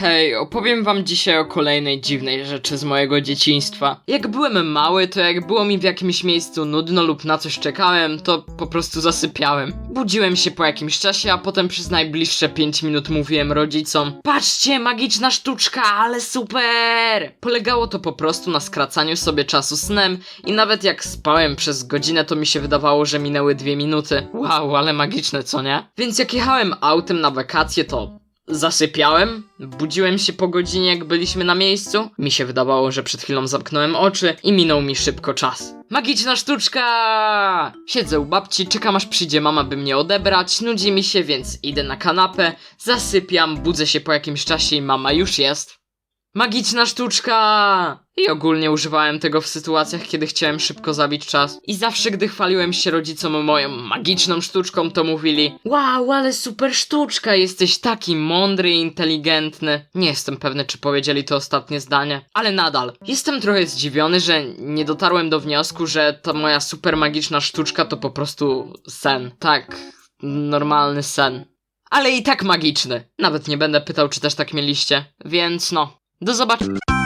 Hej, opowiem wam dzisiaj o kolejnej dziwnej rzeczy z mojego dzieciństwa. Jak byłem mały, to jak było mi w jakimś miejscu nudno lub na coś czekałem, to po prostu zasypiałem. Budziłem się po jakimś czasie, a potem przez najbliższe 5 minut mówiłem rodzicom Patrzcie, magiczna sztuczka, ale super! Polegało to po prostu na skracaniu sobie czasu snem i nawet jak spałem przez godzinę, to mi się wydawało, że minęły dwie minuty. Wow, ale magiczne, co nie? Więc jak jechałem autem na wakacje, to Zasypiałem, budziłem się po godzinie, jak byliśmy na miejscu. Mi się wydawało, że przed chwilą zamknąłem oczy i minął mi szybko czas. Magiczna sztuczka! Siedzę u babci, czekam aż przyjdzie mama, by mnie odebrać. Nudzi mi się, więc idę na kanapę, zasypiam, budzę się po jakimś czasie i mama już jest. Magiczna sztuczka! I ogólnie używałem tego w sytuacjach, kiedy chciałem szybko zabić czas. I zawsze, gdy chwaliłem się rodzicom moją magiczną sztuczką, to mówili Wow, ale super sztuczka, jesteś taki mądry i inteligentny. Nie jestem pewny, czy powiedzieli to ostatnie zdanie, ale nadal. Jestem trochę zdziwiony, że nie dotarłem do wniosku, że ta moja super magiczna sztuczka to po prostu sen. Tak, normalny sen. Ale i tak magiczny. Nawet nie będę pytał, czy też tak mieliście. Więc no, do zobaczenia.